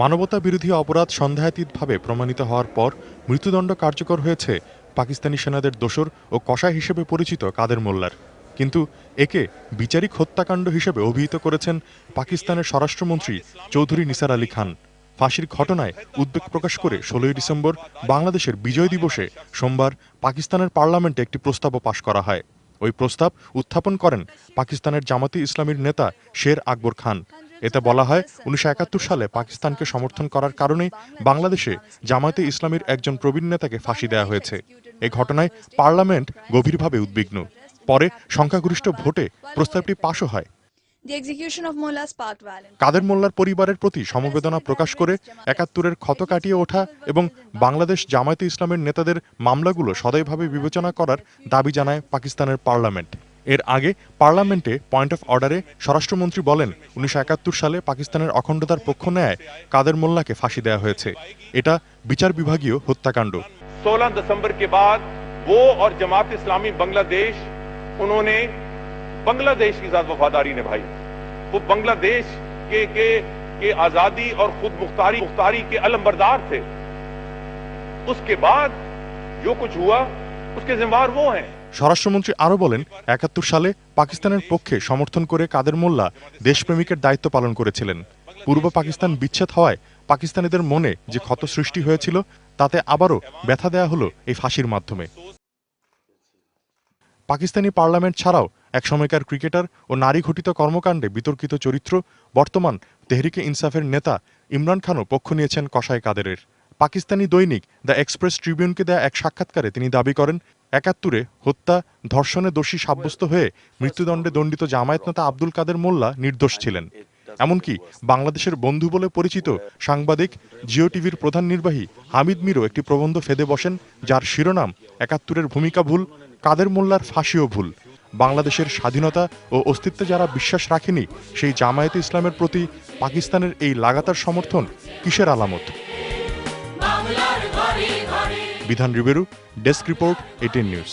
মানবতা বিরোধী অপরাধ সন্দেহাতীতভাবে প্রমাণিত হওয়ার পর মৃত্যুদণ্ড কার্যকর হয়েছে পাকিস্তানি সেনাদের দোসর ও কষাই হিসেবে পরিচিত কাদের মোল্লার। কিন্তু একে বিচারিক হত্যাকাণ্ড হিসেবে অভিহিত করেছেন পাকিস্তানের স্বরাষ্ট্রমন্ত্রী চৌধুরী নিসার আলী খান। ফাঁসির ঘটনায় উদ্বেগ প্রকাশ করে ষোলোই ডিসেম্বর বাংলাদেশের বিজয় দিবসে সোমবার পাকিস্তানের পার্লামেন্টে একটি প্রস্তাবও পাশ করা হয়। ওই প্রস্তাব উত্থাপন করেন পাকিস্তানের জামাতি ইসলামীর নেতা শের আকবর খান। এতে বলা হয় উনিশশো একাত্তর সালে পাকিস্তানকে সমর্থন করার কারণে বাংলাদেশে জামায়াতে ইসলামীর একজন প্রবীণ নেতাকে ফাঁসি দেওয়া হয়েছে। এ ঘটনায় পার্লামেন্ট গভীরভাবে উদ্বিগ্ন। পরে সংখ্যাগরিষ্ঠ ভোটে প্রস্তাবটি পাশও হয়. কাদের মোল্লার পরিবারের প্রতি সমবেদনা প্রকাশ করে একাত্তরের ক্ষত কাটিয়ে ওঠা এবং বাংলাদেশ জামায়াতে ইসলামের নেতাদের মামলাগুলো সদয়ভাবে বিবেচনা করার দাবি জানায় পাকিস্তানের পার্লামেন্ট। এর আগে পার্লামেন্টে পয়েন্ট অফ অর্ডারে স্বরাষ্ট্রমন্ত্রী বলেন উনিশশো একাত্তর সালে পাকিস্তানের অখণ্ডতার পক্ষ নেয় কাদের মোল্লাকে ফাঁসি দেওয়া হয়েছে এটা বিচার বিভাগীয় হত্যাকাণ্ড 16 दिसंबर के बाद वो और जमात इस्लामी बांग्लादेश उन्होंने बांग्लादेश की साथ वफादारी निभाई वो बांग्लादेश के के के आजादी और खुद मुख्तारी मुख्तारी के अलमबरदार थे उसके बाद जो कुछ हुआ उसके जिम्मेवार वो हैं স্বরাষ্ট্রমন্ত্রী আরও বলেন, একাত্তর সালে পাকিস্তানের পক্ষে সমর্থন করে কাদের মোল্লা দেশপ্রেমিকের দায়িত্ব পালন করেছিলেন। পূর্ব পাকিস্তান বিচ্ছেদ হওয়ায় পাকিস্তানিদের মনে যে ক্ষত সৃষ্টি হয়েছিল, তাতে আবারও ব্যথা দেয়া হলো এই ফাঁসির মাধ্যমে। পাকিস্তানি পার্লামেন্ট ছাড়াও এক সময়কার ক্রিকেটার ও নারী ঘটিত কর্মকাণ্ডে বিতর্কিত চরিত্র বর্তমান তেহরিকে ইনসাফের নেতা ইমরান খানও পক্ষ নিয়েছেন কসাই কাদেরের। পাকিস্তানি দৈনিক দ্য এক্সপ্রেস ট্রিবিউনকে দেয়া এক সাক্ষাৎকারে তিনি দাবি করেন একাত্তরে হত্যা, ধর্ষণে দোষী সাব্যস্ত হয়ে মৃত্যুদণ্ডে দণ্ডিত জামায়াত নেতা আব্দুল কাদের মোল্লা নির্দোষ ছিলেন। এমনকি বাংলাদেশের বন্ধু বলে পরিচিত সাংবাদিক, জিও টিভির প্রধান নির্বাহী হামিদ মিরও একটি প্রবন্ধ ফেদে বসেন, যার শিরোনাম, একাত্তরের ভূমিকা ভুল, কাদের মোল্লার ফাঁসিও ভুল। বাংলাদেশের স্বাধীনতা ও অস্তিত্বে যারা বিশ্বাস রাখেনি, সেই জামায়াতে ইসলামের প্রতি পাকিস্তানের এই লাগাতার সমর্থন কিসের আলামত? Bidhan Riberu desk report ATN news.